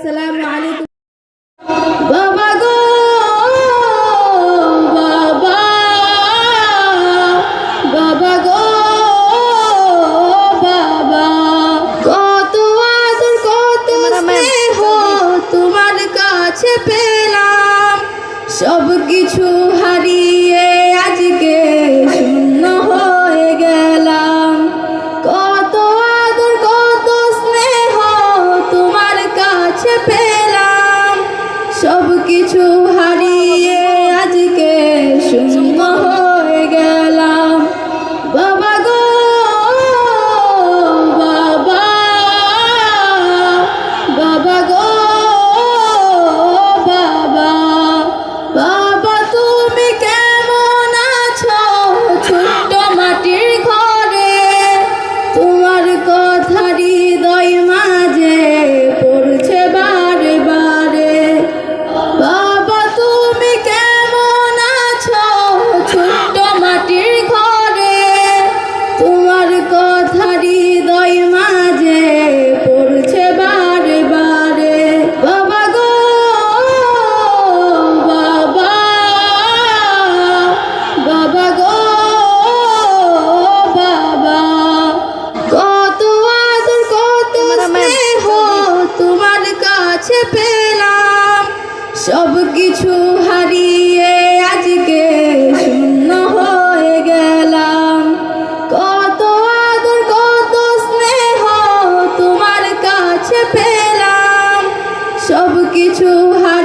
আসসালামু আলাইকুম। বাবা গো বাবা। বাবা গো বাবা। কত আদর কত স্নেহ তোমার কাছে পেলাম। সব কিছু হারিয়ে কিছু সব কিছু হারিয়ে আজকে শূন্য হয়ে গেলাম। কত আদর, কত স্নেহ তোমার কাছে পেলাম। সব কিছু হারিয়ে